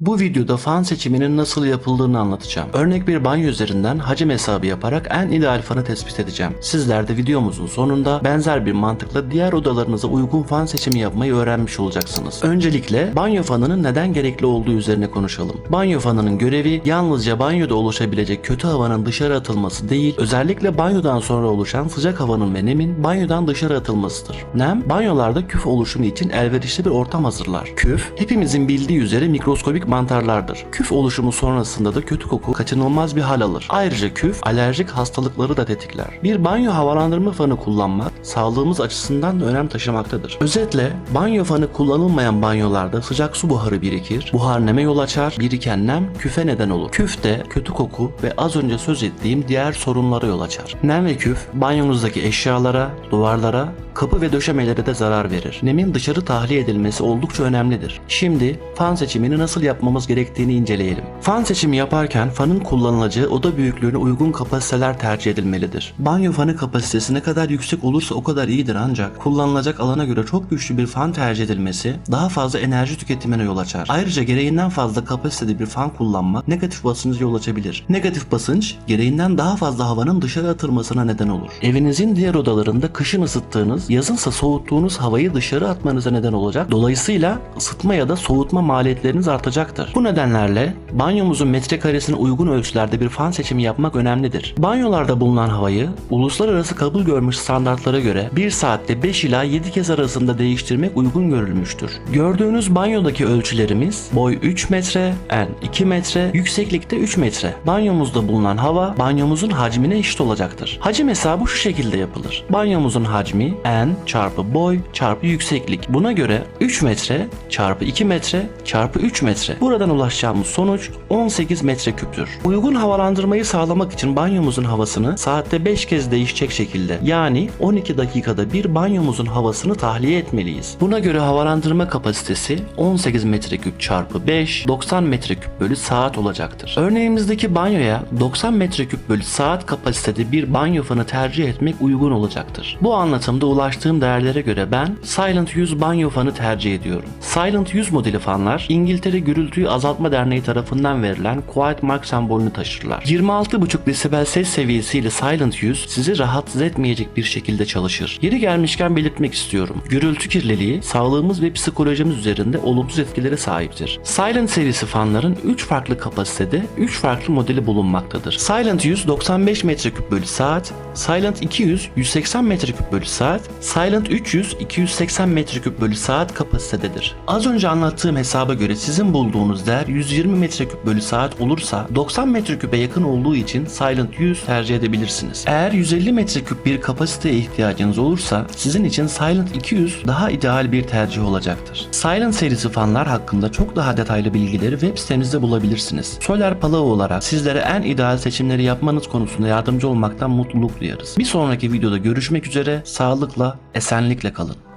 Bu videoda fan seçiminin nasıl yapıldığını anlatacağım. Örnek bir banyo üzerinden hacim hesabı yaparak en ideal fanı tespit edeceğim. Sizler de videomuzun sonunda benzer bir mantıkla diğer odalarınıza uygun fan seçimi yapmayı öğrenmiş olacaksınız. Öncelikle banyo fanının neden gerekli olduğu üzerine konuşalım. Banyo fanının görevi yalnızca banyoda oluşabilecek kötü havanın dışarı atılması değil, özellikle banyodan sonra oluşan sıcak havanın ve nemin banyodan dışarı atılmasıdır. Nem, banyolarda küf oluşumu için elverişli bir ortam hazırlar. Küf, hepimizin bildiği üzere mikroskobik mantarlardır. Küf oluşumu sonrasında da kötü koku kaçınılmaz bir hal alır. Ayrıca küf, alerjik hastalıkları da tetikler. Bir banyo havalandırma fanı kullanmak, sağlığımız açısından da önem taşımaktadır. Özetle, banyo fanı kullanılmayan banyolarda sıcak su buharı birikir, buhar neme yol açar, biriken nem küfe neden olur. Küf de kötü koku ve az önce söz ettiğim diğer sorunlara yol açar. Nem ve küf, banyonuzdaki eşyalara, duvarlara, kapı ve döşemelere de zarar verir. Nemin dışarı tahliye edilmesi oldukça önemlidir. Şimdi fan seçimini nasıl yapmamız gerektiğini inceleyelim. Fan seçimi yaparken fanın kullanılacağı oda büyüklüğüne uygun kapasiteler tercih edilmelidir. Banyo fanı kapasitesi ne kadar yüksek olursa o kadar iyidir ancak kullanılacak alana göre çok güçlü bir fan tercih edilmesi daha fazla enerji tüketimine yol açar. Ayrıca gereğinden fazla kapasitede bir fan kullanmak negatif basınca yol açabilir. Negatif basınç gereğinden daha fazla havanın dışarı atılmasına neden olur. Evinizin diğer odalarında kışın ısıttığınız, yazınsa soğuttuğunuz havayı dışarı atmanıza neden olacak. Dolayısıyla ısıtma ya da soğutma maliyetleriniz artacaktır. Bu nedenlerle banyomuzun metrekaresine uygun ölçülerde bir fan seçimi yapmak önemlidir. Banyolarda bulunan havayı uluslararası kabul görmüş standartlara göre 1 saatte 5 ila 7 kez arasında değiştirmek uygun görülmüştür. Gördüğünüz banyodaki ölçülerimiz boy 3 metre, en 2 metre, yükseklikte 3 metre. Banyomuzda bulunan hava banyomuzun hacmine eşit olacaktır. Hacim hesabı şu şekilde yapılır. Banyomuzun hacmi en çarpı boy çarpı yükseklik. Buna göre 3 metre çarpı 2 metre çarpı 3 metre. Buradan ulaşacağımız sonuç 18 metreküptür. Uygun havalandırmayı sağlamak için banyomuzun havasını saatte 5 kez değişecek şekilde yani 12 dakikada bir banyomuzun havasını tahliye etmeliyiz. Buna göre havalandırma kapasitesi 18 metreküp çarpı 5 90 metreküp bölü saat olacaktır. Örneğimizdeki banyoya 90 metreküp bölü saat kapasitede bir banyo fanı tercih etmek uygun olacaktır. Bu anlatımda ulaştığım değerlere göre ben Silent 100 banyo fanı tercih ediyorum. Silent 100 modeli fanlar İngiltere Gürültüyü Azaltma Derneği tarafından verilen Quiet Mark sembolünü taşırlar. 26,5 desibel ses seviyesiyle Silent 100 sizi rahatsız etmeyecek bir şekilde çalışır. Yeri gelmişken belirtmek istiyorum. Gürültü kirliliği sağlığımız ve psikolojimiz üzerinde olumsuz etkilere sahiptir. Silent serisi fanların 3 farklı kapasitede 3 farklı modeli bulunmaktadır. Silent 100 95 metreküp bölü saat, Silent 200 180 metreküp bölü saat, Silent 300 280 metreküp bölü saat kapasitededir. Az önce anlattığım hesaba göre sizin bulduğunuz değer 120 metreküp bölü saat olursa 90 metreküpe yakın olduğu için Silent 100 tercih edebilirsiniz. Eğer 150 metreküp bir kapasiteye ihtiyacınız olursa sizin için Silent 200 daha ideal bir tercih olacaktır. Silent serisi fanlar hakkında çok daha detaylı bilgileri web sitemizde bulabilirsiniz. Solar Palau olarak sizlere en ideal seçimleri yapmanız konusunda yardımcı olmaktan mutluluk duyarız. Bir sonraki videoda görüşmek üzere, sağlıkla, esenlikle kalın.